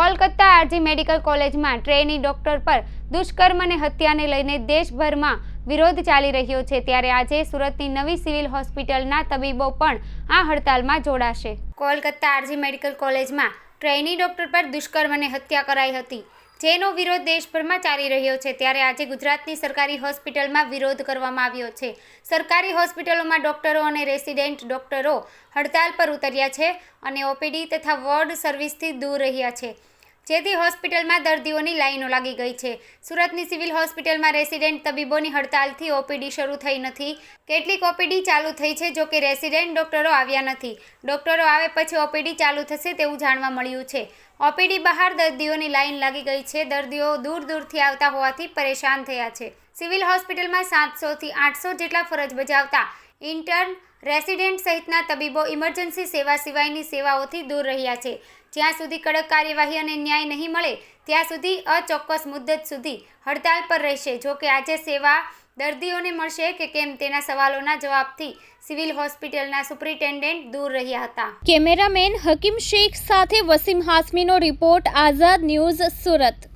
Kolkata RG medical કોલેજમાં trainee doctor પર દુષ્કર્મ અને હત્યાને લઈને દેશભરમાં વિરોધ ચાલી રહ્યો છે. ત્યારે આજે સુરતની નવી સિવિલ હોસ્પિટલના તબીબો પણ આ હડતાલમાં જોડાશે. કોલકાતા આરજી મેડિકલ કોલેજમાં ટ્રેની ડોક્ટર પર દુષ્કર્મ અને હત્યા કરાઈ હતી. જેનો વિરોધ દેશભરમાં ચાલી રહ્યો છે. ત્યારે આજે ગુજરાતની સરકારી હોસ્પિટલમાં વિરોધ કરવામાં આવ્યો છે. સરકારી હોસ્પિટલોમાં ડોક્ટરો અને રેસિડેન્ટ ડોક્ટરો હડતાલ પર ઉતર્યા છે અને ઓપીડી તથા વોર્ડ સર્વિસથી દૂર રહ્યા છે. જેથી હોસ્પિટલમાં દર્દીઓની લાઈનો લાગી ગઈ છે. સુરતની સિવિલ હોસ્પિટલમાં રેસિડેન્ટ તબીબોની હડતાલથી ઓપીડી શરૂ થઈ નથી. કેટલીક ઓપીડી ચાલુ થઈ છે જોકે રેસિડેન્ટ ડોક્ટરો આવ્યા નથી. ડોક્ટરો આવે પછી ઓપીડી ચાલુ થશે તેવું જાણવા મળ્યું છે. ઓપીડી બહાર દર્દીઓની લાઈન લાગી ગઈ છે. દર્દીઓ દૂર દૂરથી આવતા હોવાથી પરેશાન થયા છે. સિવિલ હોસ્પિટલમાં સાતસોથી આઠસો જેટલા ફરજ બજાવતા ઇન્ટર્ન રેસિડેન્ટ સહિતના તબીબો ઇમરજન્સી સેવા સિવાયની સેવાઓથી દૂર રહ્યા છે. જ્યાં સુધી કડક કાર્યવાહી અને ન્યાય નહીં મળે, ત્યાં સુધી અચોક્કસ મુદ્દત સુધી હડતાલ પર રહેશે. જોકે આજે સેવા દર્દીઓને મળશે કે કેમ તેના સવાલોના જવાબથી સિવિલ હોસ્પિટલના સુપ્રિન્ટેન્ડન્ટ દૂર રહ્યા હતા. કેમેરામેન હકીમ શેખ સાથે વસીમ હાસમીનો રિપોર્ટ, આઝાદ ન્યૂઝ સુરત.